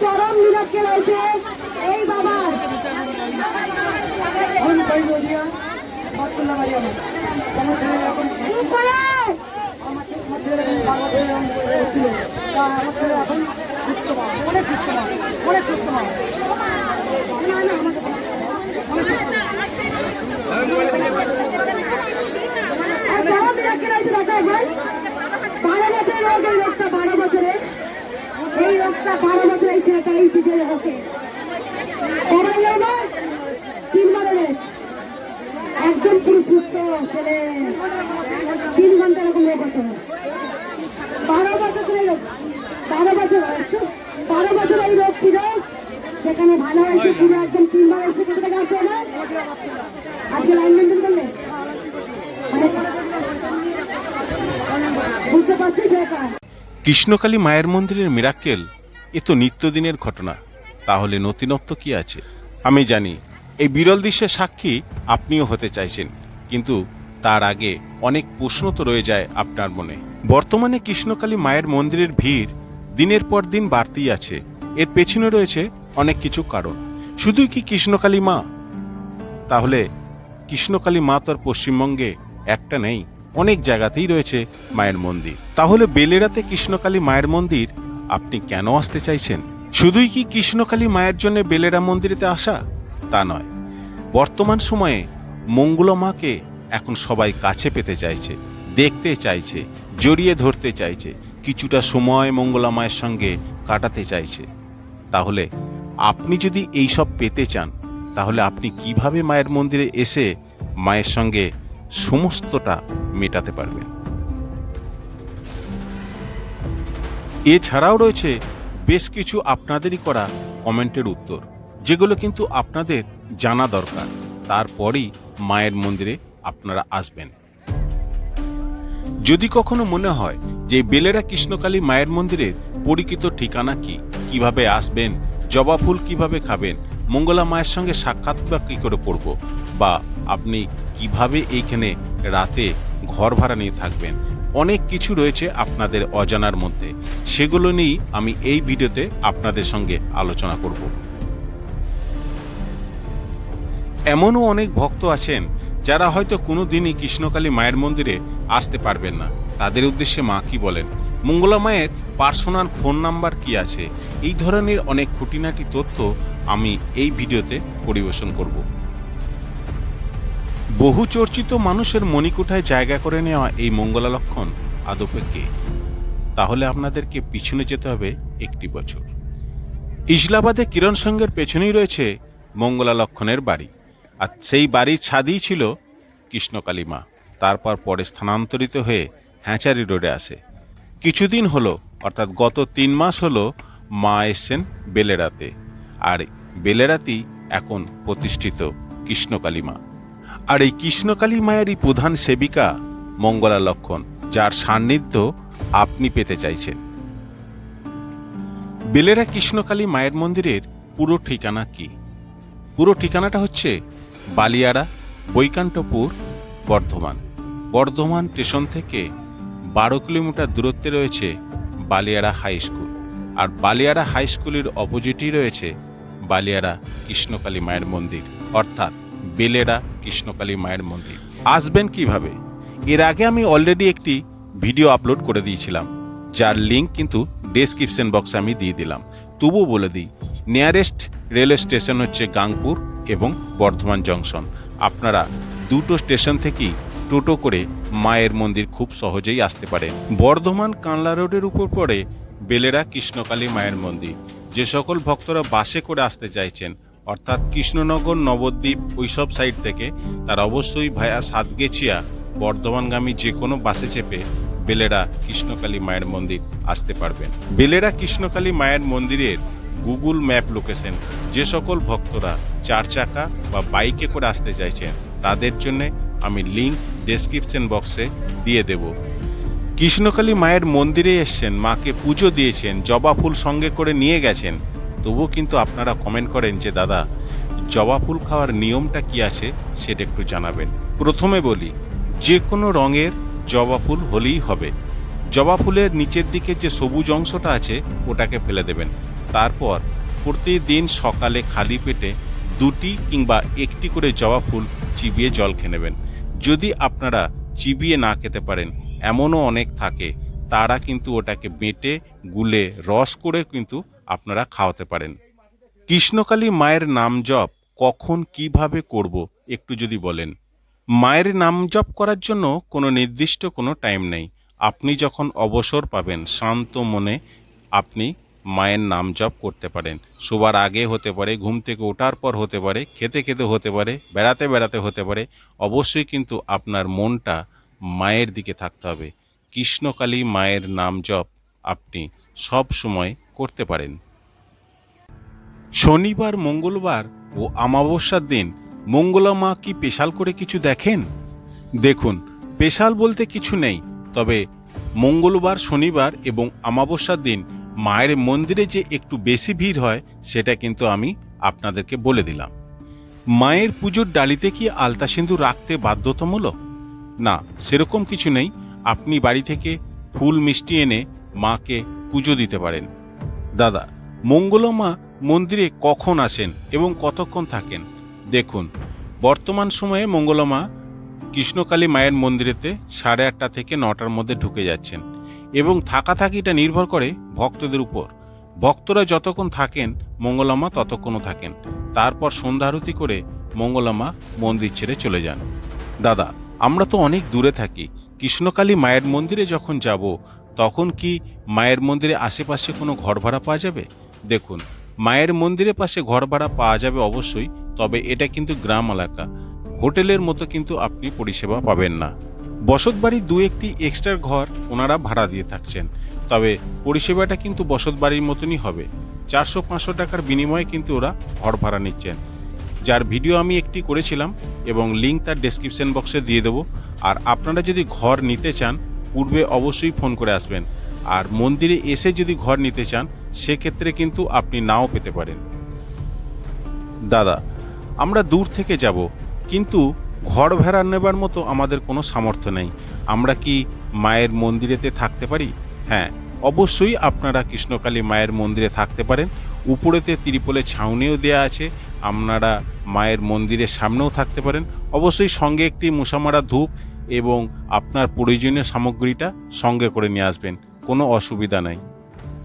চরম মিরাক্কেল হয়েছে। এই বাবার। আর চরম হয়েছে দেখো একবার। বারো বছরের রোগ এই রোগটা বারো বছরের। এই রোগটা বারো বছর এই ছেলেটা এই ছেলে হচ্ছে কবার এলো না তিনবার এলে একদম পুরো সুস্থ ছেলে। তিন ঘণ্টা এরকম বারো বছর রোগ বারো বছর বারো বছর এই রোগ ছিল সেখানে ভালো হয়েছে, পুরো একদম তিনবার এসে আজকে লাইন মেনটেন করলে? মানে বুঝতে পারছি কৃষ্ণকালী মায়ের মন্দিরের মিরাক্কেল এ তো নিত্যদিনের ঘটনা। তাহলে নতুনত্ব কি আছে? আমি জানি, এই বিরল দৃশ্যের সাক্ষী আপনিও হতে চাইছেন, কিন্তু তার আগে অনেক প্রশ্ন তো রয়ে যায় আপনার মনে। বর্তমানে কৃষ্ণকালী মায়ের মন্দিরের ভিড় দিনের পর দিন বাড়তেই আছে। এর পেছনে রয়েছে অনেক কিছু কারণ। শুধুই কি কৃষ্ণকালী মা? তাহলে কৃষ্ণকালী মা তো আর পশ্চিমবঙ্গে একটা নেই, অনেক জায়গাতেই রয়েছে মায়ের মন্দির। তাহলে বেলেরাতে কৃষ্ণকালী মায়ের মন্দির আপনি কেন আসতে চাইছেন? শুধুই কি কৃষ্ণকালী মায়ের জন্য বেলেরা মন্দিরেতে আসা? তা নয়। বর্তমান সময়ে মঙ্গলা মাকে এখন সবাই কাছে পেতে চাইছে, দেখতে চাইছে, জড়িয়ে ধরতে চাইছে, কিছুটা সময় মঙ্গলা মায়ের সঙ্গে কাটাতে চাইছে। তাহলে আপনি যদি এই সব পেতে চান, তাহলে আপনি কীভাবে মায়ের মন্দিরে এসে মায়ের সঙ্গে সমস্তটা মেটাতে পারবেন? এছাড়াও রয়েছে বেশ কিছু আপনাদেরই করা কমেন্টের উত্তর, যেগুলো কিন্তু আপনাদের জানা দরকার। তারপরই মায়ের মন্দিরে আপনারা আসবেন। যদি কখনো মনে হয় যে বেলেরা কৃষ্ণকালী মায়ের মন্দিরের পরিচিত ঠিকানা কি, কীভাবে আসবেন, জবা ফুল কীভাবে খাবেন, মঙ্গলা মায়ের সঙ্গে সাক্ষাৎ বা কী করে করব বা আপনি কীভাবে এইখানে রাতে ঘর ভাড়া নিয়ে থাকবেন অনেক কিছু রয়েছে আপনাদের অজানার মধ্যে। সেগুলো নিয়েই আমি এই ভিডিওতে আপনাদের সঙ্গে আলোচনা করব। এমনও অনেক ভক্ত আছেন যারা হয়তো কোনো দিনই কৃষ্ণকালী মায়ের মন্দিরে আসতে পারবেন না। তাদের উদ্দেশ্যে মা কি বলেন? মঙ্গলা মায়ের পার্সোনাল ফোন নাম্বার কি আছে? এই ধরনের অনেক খুঁটিনাটি তথ্য আমি এই ভিডিওতে পরিবেশন করব। বহু চর্চিত মানুষের মণিকুঠায় জায়গা করে নেওয়া এই মঙ্গলা লক্ষণ আদপে কে? তাহলে আপনাদেরকে পিছনে যেতে হবে একটি বছর। ইসলাবাদে কিরণ সঙ্গের পেছনেই রয়েছে মঙ্গলা লক্ষণের বাড়ি। আর সেই বাড়ির ছাদই ছিল কৃষ্ণকালী মা। তারপর পরে স্থানান্তরিত হয়ে হ্যাঁচারি রোডে আসে। কিছুদিন হলো, অর্থাৎ গত তিন মাস হলো মা এসছেন বেলেরাতে আর বেলেরাতি এখন প্রতিষ্ঠিত কৃষ্ণকালী মা। আর এই কৃষ্ণকালী মায়েরই প্রধান সেবিকা মঙ্গলা লক্ষণ, যার সান্নিধ্য আপনি পেতে চাইছেন। বেলেরা কৃষ্ণকালী মায়ের মন্দিরের পুরো ঠিকানা কি? পুরো ঠিকানাটা হচ্ছে বালিয়াড়া, বৈকান্তপুর, বর্ধমান। বর্ধমান স্টেশন থেকে বারো কিলোমিটার দূরত্বে রয়েছে বালিয়াড়া হাই স্কুল। আর বালিয়াড়া হাই স্কুলের অপোজিটই রয়েছে বালিয়াড়া কৃষ্ণকালী মায়ের মন্দির। অর্থাৎ বেলেরা কৃষ্ণকালী মায়ের মন্দির। আসবেন কীভাবে? এর আগে আমি অলরেডি একটি ভিডিও আপলোড করে দিয়েছিলাম। যার লিঙ্ক কিন্তু ডেসক্রিপশন বক্সে আমি দিয়ে দিলাম। তবুও বলে দিই নিয়ারেস্ট রেলওয়ে স্টেশন হচ্ছে গাংপুর এবং বর্ধমান জংশন আপনারা দুটো স্টেশন থেকেই টোটো করে মায়ের মন্দির খুব সহজেই আসতে পারেন। বর্ধমান কানলা রোডের উপর পড়ে বেলেরা কৃষ্ণকালী মায়ের মন্দির। যে সকল ভক্তরা বাসে করে আসতে চাইছেন অর্থাৎ কৃষ্ণনগর, নবদ্বীপ, ওইসব সাইড থেকে তার অবশ্যই ভায়া সাতগেছিয়া, বর্ধমানগামী যে কোনো বাসে চেপে বেলেরা কৃষ্ণকালী মায়ের মন্দির আসতে পারবেন। বেলেরা কৃষ্ণকালী মায়ের মন্দিরের গুগল ম্যাপ লোকেশন, যে সকল ভক্তরা চার চাকা বা বাইকে করে আসতে চাইছেন, তাদের জন্য আমি লিঙ্ক ডেসক্রিপশন বক্সে দিয়ে দেব। কৃষ্ণকালী মায়ের মন্দিরে এসছেন, মাকে পুজো দিয়েছেন, জবা ফুল সঙ্গে করে নিয়ে গেছেন তবুও কিন্তু আপনারা কমেন্ট করেন যে, দাদা, জবা ফুল খাওয়ার নিয়মটা কি আছে সেটা একটু জানাবেন। প্রথমে বলি, যে কোনো রঙের জবা ফুল হলেই হবে। জবা ফুলের নিচের দিকে যে সবুজ অংশটা আছে, ওটাকে ফেলে দেবেন। তারপর প্রতিদিন সকালে খালি পেটে দুটি কিংবা একটি করে জবা ফুল চিবিয়ে জল খেয়ে নেবেন। যদি আপনারা চিবিয়ে না খেতে পারেন, এমনও অনেক থাকে, তারা কিন্তু ওটাকে বেটে, গুলে, রস করে কিন্তু আপনারা খাওয়াতে পারেন। কৃষ্ণকালী মায়ের নাম জপ কখন কীভাবে করব একটু যদি বলেন। মায়ের নাম জপ করার জন্য কোনো নির্দিষ্ট কোনো টাইম নেই। আপনি যখন অবসর পাবেন শান্ত মনে আপনি মায়ের নাম জপ করতে পারেন। শোবার আগে হতে পারে, ঘুম থেকে ওঠার পর হতে পারে, খেতে খেতে হতে পারে, বেড়াতে বেড়াতে হতে পারে, অবশ্যই কিন্তু আপনার মনটা মায়ের দিকে থাকতে হবে। কৃষ্ণকালী মায়ের নাম জপ আপনি সব সময় করতে পারেন। শনিবার, মঙ্গলবার ও আমাবস্যার দিন মঙ্গলা মা কি পেশাল করে কিছু দেখেন? দেখুন, পেশাল বলতে কিছু নেই, তবে মঙ্গলবার, শনিবার এবং আমাবস্যার দিন মায়ের মন্দিরে যে একটু বেশি ভিড় হয়, সেটা কিন্তু আমি আপনাদেরকে বলে দিলাম। মায়ের পুজোর ডালিতে কি আলতা সিঁদুর রাখতে বাধ্যতামূলক? না, সেরকম কিছু নেই। আপনি বাড়ি থেকে ফুল মিষ্টি এনে মাকে পুজো দিতে পারেন। দাদা, মঙ্গলমা মন্দিরে কখন আসেন এবং কতক্ষণ থাকেন? দেখুন, বর্তমান সময়ে মঙ্গলমা কৃষ্ণকালী মায়ের মন্দিরেতে সাড়ে আটটা থেকে নটার মধ্যে ঢুকে যাচ্ছেন এবং থাকা থাকিটা নির্ভর করে ভক্তদের উপর। ভক্তরা যতক্ষণ থাকেন, মঙ্গলামা ততক্ষণও থাকেন। তারপর সন্ধ্যা আরতি করে মঙ্গলামা মন্দির ছেড়ে চলে যান। দাদা, আমরা তো অনেক দূরে থাকি। কৃষ্ণকালী মায়ের মন্দিরে যখন যাব তখন কি মায়ের মন্দিরে আশেপাশে কোনো ঘর ভাড়া পাওয়া যাবে? দেখুন, মায়ের মন্দিরের পাশে ঘর ভাড়া পাওয়া যাবে অবশ্যই, তবে এটা কিন্তু গ্রাম এলাকা। হোটেলের মতো কিন্তু আপনি পরিষেবা পাবেন না। বসতবাড়ির দু একটি এক্সট্রা ঘর ওনারা ভাড়া দিয়ে থাকছেন। তবে পরিষেবাটা কিন্তু বসতবাড়ির মতনই হবে। চারশো পাঁচশো টাকার বিনিময়ে কিন্তু ওরা ঘর ভাড়া নিচ্ছেন। যার ভিডিও আমি একটি করেছিলাম এবং লিঙ্ক তার ডেসক্রিপশন বক্সে দিয়ে দেবো। আর আপনারা যদি ঘর নিতে চান পূর্বে অবশ্যই ফোন করে আসবেন। আর মন্দিরে এসে যদি ঘর নিতে চান, সেক্ষেত্রে কিন্তু আপনি নাও পেতে পারেন। দাদা, আমরা দূর থেকে যাব, কিন্তু ঘর ভাড়া নেবার মতো আমাদের কোনো সামর্থ্য নেই। আমরা কি মায়ের মন্দিরেতে থাকতে পারি? হ্যাঁ অবশ্যই আপনারা কৃষ্ণকালী মায়ের মন্দিরে থাকতে পারেন। উপরেতে ত্রিপলে ছাউনিও দেয়া আছে। আপনারা মায়ের মন্দিরের সামনেও থাকতে পারেন। অবশ্যই সঙ্গে একটি মশামারা ধূপ এবং আপনার প্রয়োজনীয় সামগ্রীটা সঙ্গে করে নিয়ে আসবেন, কোনো অসুবিধা নাই।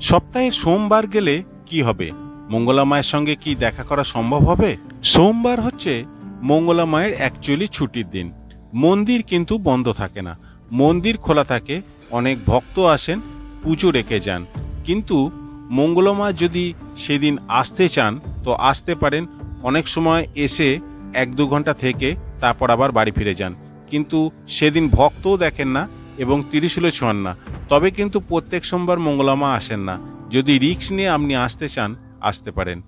সপ্তাহে সোমবার গেলে কি হবে? মঙ্গলা মায়ের সঙ্গে কি দেখা করা সম্ভব হবে? সোমবার হচ্ছে মঙ্গলা মায়ের অ্যাকচুয়ালি ছুটির দিন। মন্দির কিন্তু বন্ধ থাকে না। মন্দির খোলা থাকে, অনেক ভক্ত আসেন, পুজো রেখে যান। কিন্তু মঙ্গলা মা যদি সেদিন আসতে চান, তো আসতে পারেন। অনেক সময় এসে এক দু ঘণ্টা থেকে তারপর আবার বাড়ি ফিরে যান। কিন্তু সেদিন ভক্তও দেখেন না এবং তিরিশুলে ছোঁয়ান না। তবে কিন্তু প্রত্যেক সোমবার মঙ্গলামা আসেন না। যদি রিক্স নিয়ে আপনি আসতে চান, আসতে পারেন।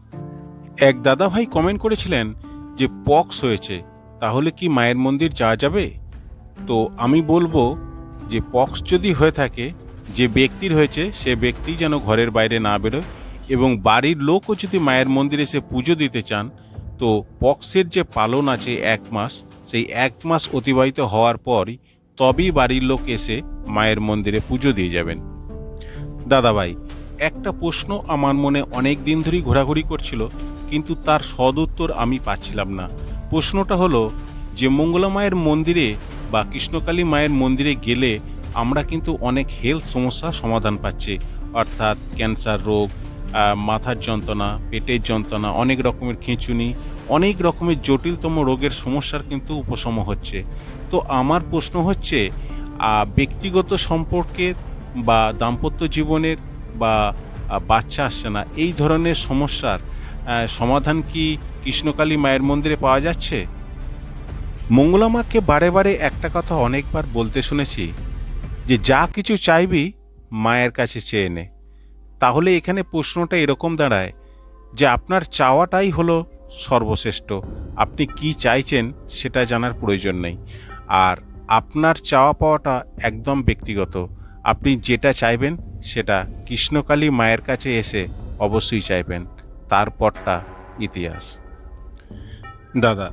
এক দাদা ভাই কমেন্ট করেছিলেন যে, পক্স হয়েছে, তাহলে কি মায়ের মন্দির যাওয়া যাবে? তো আমি বলব যে, পক্স যদি হয়ে থাকে, যে ব্যক্তির হয়েছে, সে ব্যক্তি যেন ঘরের বাইরে না বেরোয় এবং বাড়ির লোকও যদি মায়ের মন্দিরে এসে পুজো দিতে চান তো পক্সের যে পালন আছে এক মাস, সেই এক মাস অতিবাহিত হওয়ার পরই তবেই বাড়ির লোক এসে মায়ের মন্দিরে পুজো দিয়ে যাবেন। দাদাভাই, একটা প্রশ্ন আমার মনে অনেক দিন ধরেই ঘোরাঘুরি করছিল, কিন্তু তার সদুত্তর আমি পাচ্ছিলাম না। প্রশ্নটা হলো, যে মঙ্গলা মায়ের মন্দিরে বা কৃষ্ণকালী মায়ের মন্দিরে গেলে আমরা কিন্তু অনেক হেলথ সমস্যা সমাধান পাচ্ছি, অর্থাৎ ক্যান্সার রোগ মাথার যন্ত্রণা, পেটের যন্ত্রণা, অনেক রকমের খিঁচুনি, অনেক রকমের জটিলতম রোগের সমস্যার কিন্তু উপশম হচ্ছে। তো আমার প্রশ্ন হচ্ছে ব্যক্তিগত সম্পর্কের বা দাম্পত্য জীবনের বা বাচ্চা আসছে না, এই ধরনের সমস্যার সমাধান কি কৃষ্ণকালী মায়ের মন্দিরে পাওয়া যাচ্ছে? মঙ্গলামাকে বারে বারে একটা কথা অনেকবার বলতে শুনেছি যে, যা কিছু চাইবি, মায়ের কাছে চেয়ে নে। তাহলে এখানে প্রশ্নটা এরকম দাঁড়ায় যে আপনার চাওয়াটাই হলো সর্বশ্রেষ্ঠ। আপনি কি চাইছেন সেটা জানার প্রয়োজন নেই। আর আপনার চাওয়া পাওয়াটা একদম ব্যক্তিগত। আপনি যেটা চাইবেন সেটা কৃষ্ণকালী মায়ের কাছে এসে অবশ্যই চাইবেন। তারপরটা ইতিহাস। দাদা,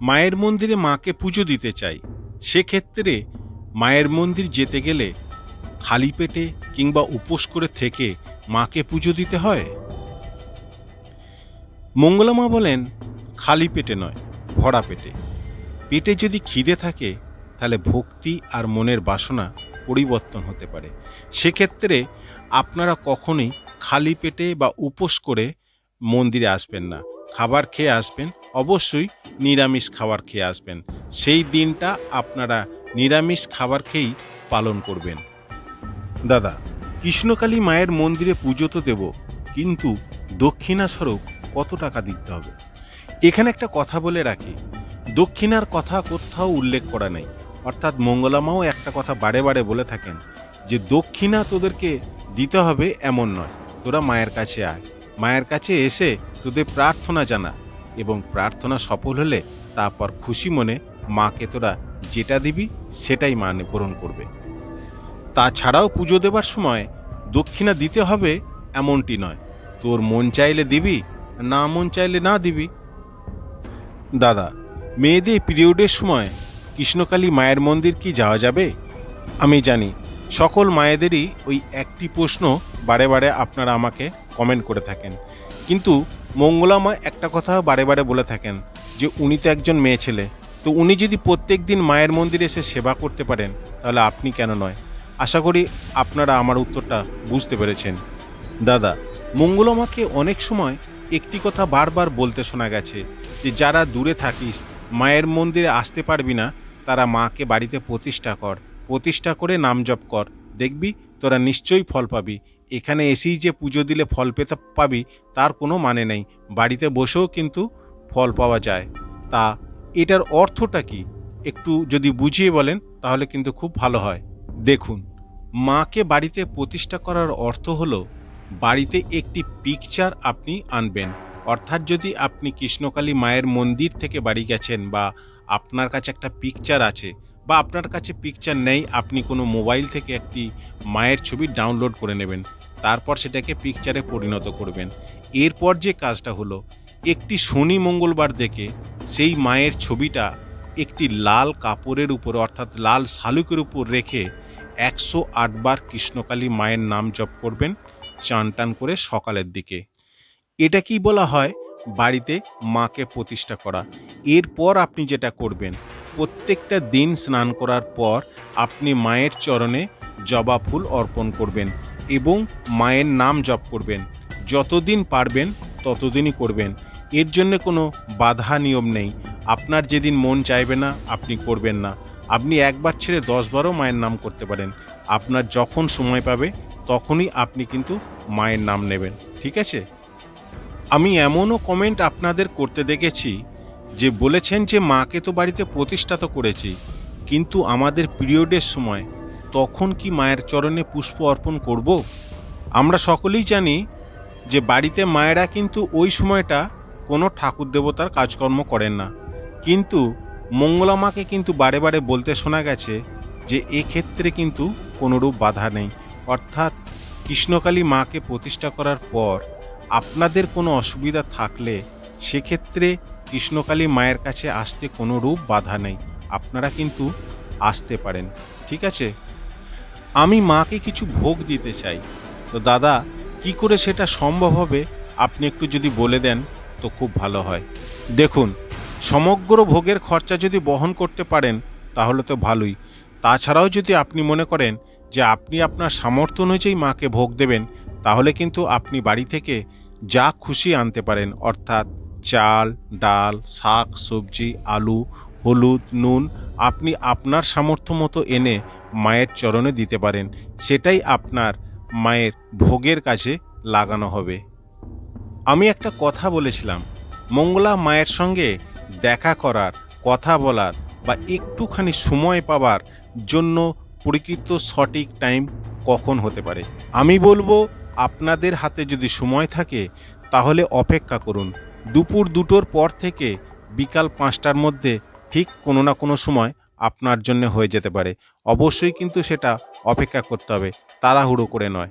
মায়ের মন্দিরে মাকে পুজো দিতে চাই। সেক্ষেত্রে মায়ের মন্দির যেতে গেলে খালি পেটে কিংবা উপোস করে থেকে মাকে পুজো দিতে হয়? মঙ্গলামা বলেন, খালি পেটে নয়, ভরা পেটে। পেটে যদি খিদে থাকে, তাহলে ভক্তি আর মনের বাসনা পরিবর্তন হতে পারে। সেক্ষেত্রে আপনারা কখনোই খালি পেটে বা উপোস করে মন্দিরে আসবেন না। খাবার খেয়ে আসবেন, অবশ্যই নিরামিষ খাবার খেয়ে আসবেন। সেই দিনটা আপনারা নিরামিষ খাবার খেয়েই পালন করবেন। দাদা কৃষ্ণকালী মায়ের মন্দিরে পুজো তো দেব, কিন্তু দক্ষিণা কত টাকা দিতে হবে? এখানে একটা কথা বলে রাখি, দক্ষিণার কথা কোথাও উল্লেখ করা নেই। অর্থাৎ মঙ্গলামাও একটা কথা বারে বারে বলে থাকেন যে, দক্ষিণা তোদেরকে দিতে হবে এমন নয়, তোরা মায়ের কাছে আয়। মায়ের কাছে এসে তোদের প্রার্থনা জানা এবং প্রার্থনা সফল হলে তারপর খুশি মনে মাকে তোরা যেটা দিবি সেটাই মানে পূরণ করবে। তাছাড়াও পুজো দেবার সময় দক্ষিণা দিতে হবে এমনটি নয়। তোর মন চাইলে দিবি, না মন চাইলে না দিবি। দাদা, মেয়েদের পিরিয়ডের সময় কৃষ্ণকালী মায়ের মন্দির কি যাওয়া যাবে? আমি জানি, সকল মায়েদেরই ওই একটি প্রশ্ন বারে বারে আপনারা আমাকে কমেন্ট করে থাকেন। কিন্তু মঙ্গলামা একটা কথা বারে বারে বলে থাকেন যে, উনি তো একজন মেয়ে ছেলে। তো উনি যদি প্রত্যেক দিন মায়ের মন্দিরে এসে সেবা করতে পারেন, তাহলে আপনি কেন নয়? আশা করি আপনারা আমার উত্তরটা বুঝতে পেরেছেন। দাদা মঙ্গলমাকে অনেক সময় একটি কথা বারবার বলতে শোনা গেছে যে, যারা দূরে থাকিস, মায়ের মন্দিরে আসতে পারবি না, তারা মাকে বাড়িতে প্রতিষ্ঠা কর, প্রতিষ্ঠা করে নাম জপ কর। দেখবি, তোরা নিশ্চয়ই ফল পাবি। এখানে এসেই যে পুজো দিলে ফল পেতে পাবি, তার কোনো মানে নেই। বাড়িতে বসেও কিন্তু ফল পাওয়া যায়। তা, এটার অর্থটা কি? একটু যদি বুঝিয়ে বলেন, তাহলে কিন্তু খুব ভালো হয়। দেখুন মাকে বাড়িতে প্রতিষ্ঠা করার অর্থ হলো, বাড়িতে একটি পিকচার আপনি আনবেন। অর্থাৎ যদি আপনি কৃষ্ণকালী মায়ের মন্দির থেকে বাড়ি গেছেন বা আপনার কাছে একটা পিকচার আছে বা আপনার কাছে পিকচার নেই, আপনি কোনো মোবাইল থেকে একটি মায়ের ছবি ডাউনলোড করে নেবেন। তারপর সেটাকে পিকচারে পরিণত করবেন। এরপর যে কাজটা হলো, একটি শনি মঙ্গলবার দেখে সেই মায়ের ছবিটা একটি লাল কাপড়ের উপর অর্থাৎ লাল শালুকের উপর রেখে একশো আটবার কৃষ্ণকালী মায়ের নাম জপ করবেন, চান টান করে সকালের দিকে। এটা কি বলা হয়? বাড়িতে মাকে প্রতিষ্ঠা করা। এরপর আপনি যেটা করবেন, প্রত্যেকটা দিন স্নান করার পর আপনি মায়ের চরণে জবা ফুল অর্পণ করবেন এবং মায়ের নাম জপ করবেন। যতদিন পারবেন, ততদিনই করবেন। এর জন্য কোনো বাধা নিয়ম নেই। আপনার যেদিন মন চাইবে না, আপনি করবেন না। আপনি একবার ছেড়ে দশবারও মায়ের নাম করতে পারেন। আপনার যখন সময় পাবে, তখনই আপনি কিন্তু মায়ের নাম নেবেন। ঠিক আছে? আমি এমনও কমেন্ট আপনাদের করতে দেখেছি, যে বলেছেন যে মাকে তো বাড়িতে প্রতিষ্ঠা তো করেছি, কিন্তু আমাদের পিরিয়ডের সময় তখন কি মায়ের চরণে পুষ্প অর্পণ করব? আমরা সকলেই জানি যে বাড়িতে মায়েরা কিন্তু ওই সময়টা কোনো ঠাকুর দেবতার কাজকর্ম করেন না। কিন্তু মঙ্গলা মাকে কিন্তু বারে বারে বলতে শোনা গেছে যে এক্ষেত্রে কিন্তু কোনোরূপ বাধা নেই। অর্থাৎ কৃষ্ণকালী মাকে প্রতিষ্ঠা করার পর আপনাদের কোনো অসুবিধা থাকলে সেক্ষেত্রে কৃষ্ণকালী মায়ের কাছে আসতে কোনো রূপ বাধা নেই। আপনারা কিন্তু আসতে পারেন, ঠিক আছে? আমি মাকে কিছু ভোগ দিতে চাই। তো দাদা, কি করে সেটা সম্ভব হবে? আপনি একটু যদি বলে দেন তো খুব ভালো হয়। দেখুন সমগ্র ভোগের খরচা যদি বহন করতে পারেন, তাহলে তো ভালোই। তাছাড়াও যদি আপনি মনে করেন যে আপনি আপনার সামর্থ্য অনুযায়ী মাকে ভোগ দেবেন, তাহলে কিন্তু আপনি বাড়ি থেকে যা খুশি আনতে পারেন, অর্থাৎ চাল, ডাল, শাক, সবজি, আলু, হলুদ, নুন, আপনি আপনার সামর্থ্য মতো এনে মায়ের চরণে দিতে পারেন। সেটাই আপনার মায়ের ভোগের কাছে লাগানো হবে। আমি একটা কথা বলেছিলাম। মঙ্গলা মায়ের সঙ্গে দেখা করার, কথা বলার বা একটুখানি সময় পাবার জন্য পরিকৃত সঠিক টাইম কখন হতে পারে? আমি বলব, আপনাদের হাতে যদি সময় থাকে, তাহলে অপেক্ষা করুন। দুপুর দুটোর পর থেকে বিকাল পাঁচটার মধ্যে ঠিক কোনো না কোনো সময় আপনার জন্য হয়ে যেতে পারে। অবশ্যই কিন্তু সেটা অপেক্ষা করতে হবে, তাড়াহুড়ো করে নয়।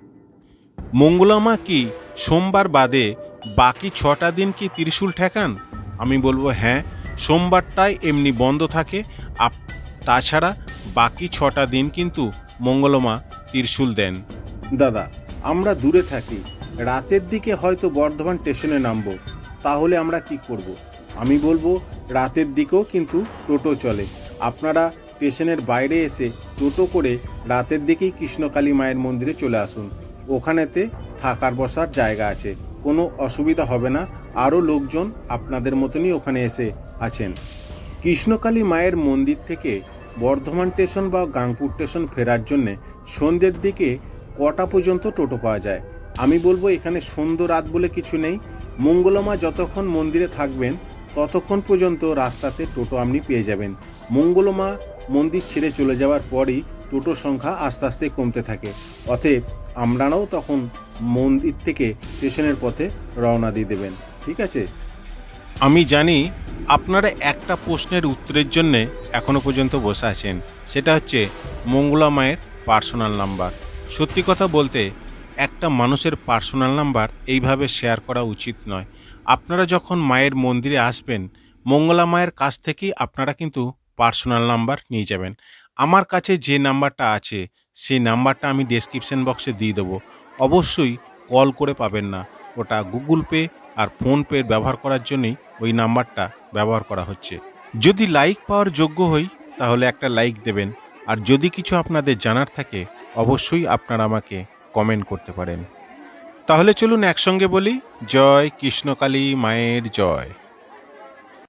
মঙ্গলামা কি, সোমবার বাদে বাকি ছটা দিন কি ত্রিশূল ঠেকান? আমি বলব হ্যাঁ সোমবারটাই এমনি বন্ধ থাকে। আপ, তাছাড়া বাকি ছটা দিন কিন্তু মঙ্গলমা ত্রিশূল দেন। দাদা, আমরা দূরে থাকি। রাতের দিকে হয়তো বর্ধমান স্টেশনে নামবো। তাহলে আমরা কি করব। আমি বলব, রাতের দিকেও কিন্তু টোটো চলে। আপনারা স্টেশনের বাইরে এসে টোটো করে রাতের দিকেই কৃষ্ণকালী মায়ের মন্দিরে চলে আসুন। ওখানেতে থাকার বসার জায়গা আছে। কোনো অসুবিধা হবে না। আরও লোকজন আপনাদের মতনই ওখানে এসে আছেন। কৃষ্ণকালী মায়ের মন্দির থেকে বর্ধমান স্টেশন বা গাংপুর স্টেশন ফেরার জন্যে সন্ধ্যের দিকে কটা পর্যন্ত টোটো পাওয়া যায়? আমি বলব এখানে সন্ধ্যা রাত বলে কিছু নেই। মঙ্গলমা যতক্ষণ মন্দিরে থাকবেন, ততক্ষণ পর্যন্ত রাস্তাতে টোটো আপনি পেয়ে যাবেন। মঙ্গলমা মন্দির ছেড়ে চলে যাওয়ার পরই টোটোর সংখ্যা আস্তে আস্তে কমতে থাকে। অতএব আমরাও তখন মন্দির থেকে স্টেশনের পথে রওনা দিয়ে দেবেন। ঠিক আছে? আমি জানি আপনারা একটা প্রশ্নের উত্তরের জন্য এখনও পর্যন্ত বসে আছেন। সেটা হচ্ছে মঙ্গলা মায়ের পার্সোনাল নাম্বার। সত্যি কথা বলতে একটা মানুষের পার্সোনাল নাম্বার এইভাবে শেয়ার করা উচিত নয়। আপনারা যখন মায়ের মন্দিরে আসবেন, মঙ্গলা মায়ের কাছ থেকেই আপনারা কিন্তু পার্সোনাল নাম্বার নিয়ে যাবেন। আমার কাছে যে নাম্বারটা আছে, সেই নাম্বারটা আমি ডেসক্রিপশন বক্সে দিয়ে দেবো। অবশ্যই কল করে পাবেন না। ওটা গুগল পে আর ফোনপের ব্যবহার করার জন্যই ওই নাম্বারটা ব্যবহার করা হচ্ছে। যদি লাইক পাওয়ার যোগ্য হই, তাহলে একটা লাইক দেবেন। আর যদি কিছু আপনাদের জানার থাকে, অবশ্যই আপনারা আমাকে কমেন্ট করতে পারেন। তাহলে চলুন একসঙ্গে বলি, জয় কৃষ্ণকালী মায়ের জয়।